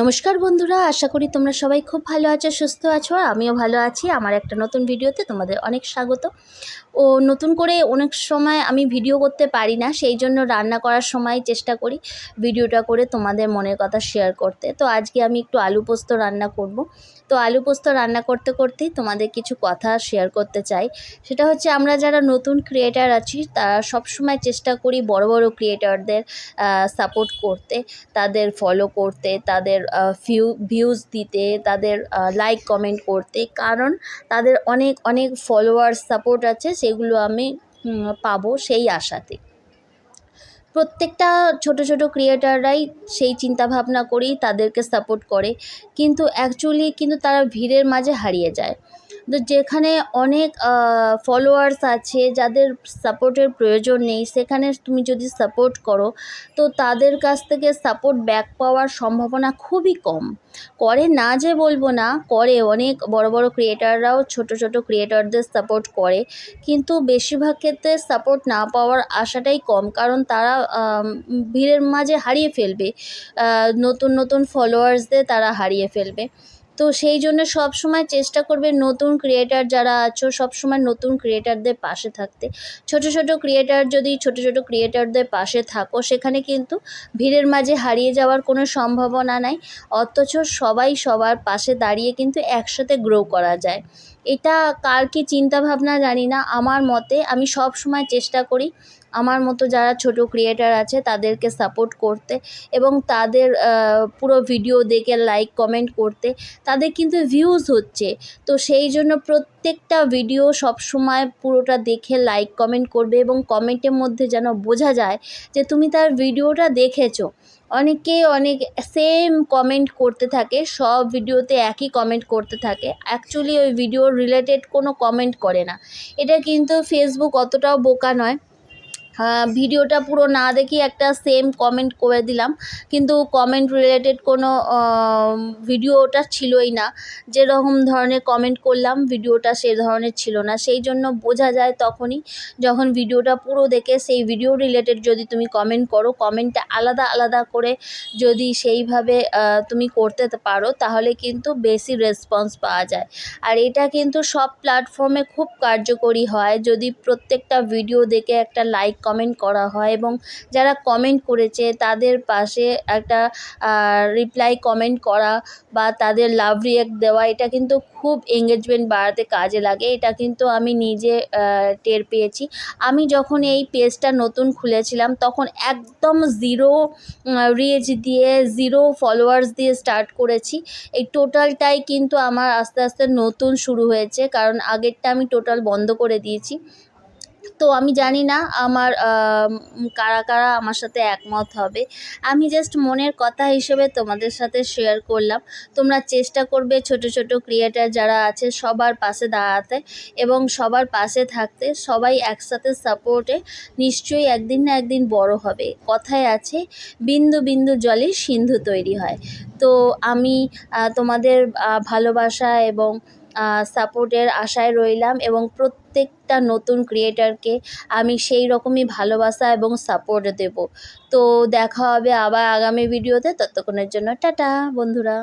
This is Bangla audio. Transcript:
নমস্কার বন্ধুরা, আশা করি তোমরা সবাই খুব ভালো আছো, সুস্থ আছো। আমিও ভালো আছি। আমার একটা নতুন ভিডিওতে তোমাদের অনেক স্বাগত। ও নতুন করে অনেক সময় আমি ভিডিও করতে পারি না, সেই জন্য রান্না করার সময় চেষ্টা করি ভিডিওটা করে তোমাদের মনের কথা শেয়ার করতে। তো আজকে আমি একটু আলু পোস্ত রান্না করব। তো আলু পোস্ত রান্না করতে করতেই তোমাদের কিছু কথা শেয়ার করতে চাই। সেটা হচ্ছে, আমরা যারা নতুন ক্রিয়েটার আছি, তারা সবসময় চেষ্টা করি বড় বড় ক্রিয়েটারদের সাপোর্ট করতে, তাদের ফলো করতে, তাদের ভিউ ভিউজ দিতে, তাদের লাইক কমেন্ট করতে। কারণ তাদের অনেক অনেক ফলোয়ার্স সাপোর্ট আছে, সেগুলো আমি পাবো সেই আশাতে। প্রত্যেকটা ছোট ছোট ক্রিয়েটাররাই সেই চিন্তা ভাবনা করেই তাদেরকে সাপোর্ট করে। কিন্তু অ্যাকচুয়ালি কিন্তু তারা ভিড়ের মাঝে হারিয়ে যায়। তো যেখানে অনেক ফলোয়ার্স আছে যাদের সাপোর্টের প্রয়োজন নেই, সেখানে তুমি যদি সাপোর্ট করো, তো তাদের কাছ থেকে সাপোর্ট ব্যাক পাওয়ার সম্ভাবনা খুবই কম। করে না যে বলব না, করে অনেক বড় বড় ক্রিয়েটাররাও ছোট ছোট ক্রিয়েটারদের সাপোর্ট করে, কিন্তু বেশিরভাগ ক্ষেত্রে সাপোর্ট না পাওয়ার আশাটাই কম, কারণ তারা ভিড়ের মাঝে হারিয়ে ফেলবে। নতুন নতুন ফলোয়ার্সদের তারা হারিয়ে ফেলবে। তো সেই জন্য সব সময় চেষ্টা করবে নতুন ক্রিয়েটার যারা আছো সব সময় নতুন ক্রিয়েটারদের পাশে থাকতে। ছোট ছোট ক্রিয়েটার যদি ছোট ছোট ক্রিয়েটারদের পাশে থাকো, সেখানে কিন্তু ভিড়ের মাঝে হারিয়ে যাওয়ার কোনো সম্ভাবনা নাই। অথচ সবাই সবার পাশে দাঁড়িয়ে কিন্তু একসাথে গ্রো করা যায়। এটা কার কী চিন্তাভাবনা জানি না। আমার মতে আমি সব সময় চেষ্টা করি আমার মতো যারা ছোট ক্রিয়েটার আছে, তাদেরকে সাপোর্ট করতে এবং তাদের পুরো ভিডিও দেখে লাইক কমেন্ট করতে তাদের কিন্তু ভিউজ হচ্ছে। তো সেই জন্য প্রত্যেকটা ভিডিও সব সময় পুরোটা দেখে লাইক কমেন্ট করবে এবং কমেন্টের মধ্যে যেন বোঝা যায় যে তুমি তার ভিডিওটা দেখেছ। অনেকে অনেক সেম কমেন্ট করতে থাকে, সব ভিডিওতে একই কমেন্ট করতে থাকে। অ্যাকচুয়ালি ওই ভিডিও রিলেটেড কোনো কমেন্ট করে না। এটা কিন্তু ফেসবুক অতটাও বোকা নয়। ভিডিওটা পুরো না দেখি একটা সেম কমেন্ট করে দিলাম। কিন্তু কমেন্ট রিলেটেড কোনো ভিডিওটা ছিলই না। যেরকম ধরনের কমেন্ট করলাম, ভিডিওটা সে ধরনের ছিল না। সেই জন্য বোঝা যায় তখনই যখন ভিডিওটা পুরো দেখে সেই ভিডিও রিলেটেড যদি তুমি কমেন্ট করো কমেন্টটা আলাদা আলাদা করে যদি সেইভাবে তুমি করতে পারো, তাহলে কিন্তু বেশি রেসপন্স পাওয়া যায়। আর এটা কিন্তু সব প্ল্যাটফর্মে খুব কার্যকরী হয়। যদি প্রত্যেকটা ভিডিও দেখে একটা লাইক কমেন্ট করা হয় এবং যারা কমেন্ট করেছে, তাদের পাশে একটা রিপ্লাই কমেন্ট করা বা তাদের লাভ রিয়াক্ট দেওয়া, এটা কিন্তু খুব এঙ্গেজমেন্ট বাড়াতে কাজে লাগে। এটা কিন্তু আমি নিজে টের পেয়েছি। আমি যখন এই পেজটা নতুন খুলেছিলাম, তখন একদম জিরো রিচ দিয়ে জিরো ফলোয়ার্স দিয়ে স্টার্ট করেছি। এই টোটালটাই কিন্তু আমার আস্তে আস্তে নতুন শুরু হয়েছে, কারণ আগেরটা আমি টোটাল বন্ধ করে দিয়েছি। তো আমি জানি না আমার কারা কারা আমার সাথে একমত হবে। আমি জাস্ট মনের কথা হিসেবে তোমাদের সাথে শেয়ার করলাম। তোমরা চেষ্টা করবে ছোট ছোট ক্রিয়েটার যারা আছে সবার পাশে দাঁড়াতে এবং সবার পাশে থাকতে। সবাই একসাথে সাপোর্টে নিশ্চয়ই একদিন না একদিন বড় হবে। কথায় আছে, বিন্দু বিন্দু জলে সিন্ধু তৈরি হয়। তো আমি তোমাদের ভালোবাসা এবং সাপোর্টের আশায় রইলাম এবং প্রত্যেকটা নতুন ক্রিয়েটারকে আমি সেই রকমই ভালোবাসা এবং সাপোর্ট দেব। তো দেখা হবে আবার আগামী ভিডিওতে। ততক্ষণের জন্য টাটা, বন্ধুরা।